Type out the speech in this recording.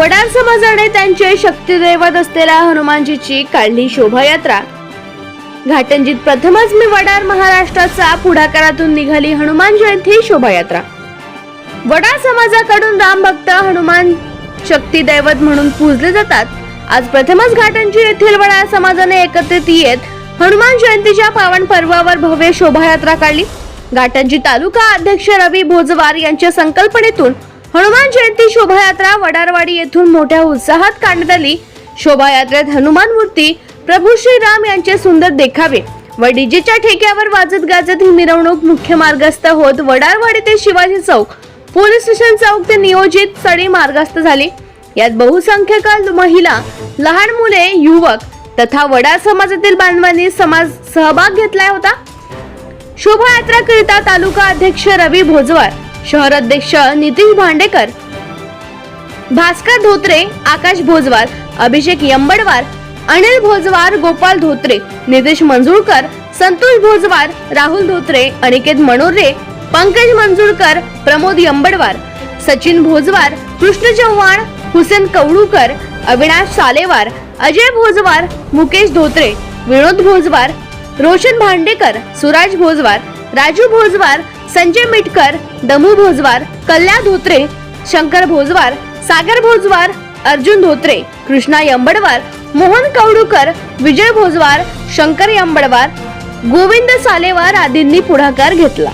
वडार समाजाने त्यांचे शक्तिदैवत असलेल्या हनुमानजीची काढली शोभायात्रा. घाटंजीत प्रथमच मी वडार महाराष्ट्राचा पुढाकारातून निघाली हनुमान जयंती शोभायात्रा. वडार समाजाकडून रामभक्त हनुमान शक्तिदैवत म्हणून पूजले जातात. आज प्रथमच घाटंजी येथील वडार समाजाने एकत्रित येत हनुमान जयंतीच्या पावन पर्वावर भव्य शोभायात्रा काढली. घाटंजी तालुका अध्यक्ष रवी भोजवार यांच्या संकल्पनेतून हनुमान जयंती शोभायात्रा वडारवाडी येथून मोठ्या उत्साहात काढण्यात आली शोभायात्रेत हनुमान मूर्ती प्रभू श्रीराम यांचे सुंदर देखावे व डीजेच्या ठेक्यावर वाजत गाजत ही मिरवणूक मुख्य मार्गस्थ होत वडारवाडी ते शिवाजी चौक. पोलीस स्टेशन चौक ते नियोजित सडी मार्गस्थ झाली. यात बहुसंख्यक महिला लहान मुले युवक तथा वडार समाजातील बांधवांनी समाज सहभाग घेतला होता. शोभायात्रा तालुका अध्यक्ष रवी भोजवार शहर अध्यक्ष नितीश भांडेकर भास्कर धोत्रे आकाश भोजवार अभिषेक यंबडवार अनिल भोजवार गोपाल धोत्रे नितेश मंजुळकर संतोष भोजवार राहुल धोत्रे अनिकेत मनोरे पंकज मंजुळकर प्रमोद यंबडवार सचिन भोजवार कृष्ण चव्हाण हुसेन कवडूकर अविनाश सालेवार अजय भोजवार मुकेश धोत्रे विनोद भोजवार रोशन भांडेकर सुराज भोजवार राजू भोजवार संजय मिटकर दमू भोजवार कल्या धोत्रे शंकर भोजवार सागर भोजवार अर्जुन धोत्रे कृष्णा यंबडवार मोहन कवडूकर विजय भोजवार शंकर यंबडवार गोविंद सालेवार आदींनी पुढाकार घेतला.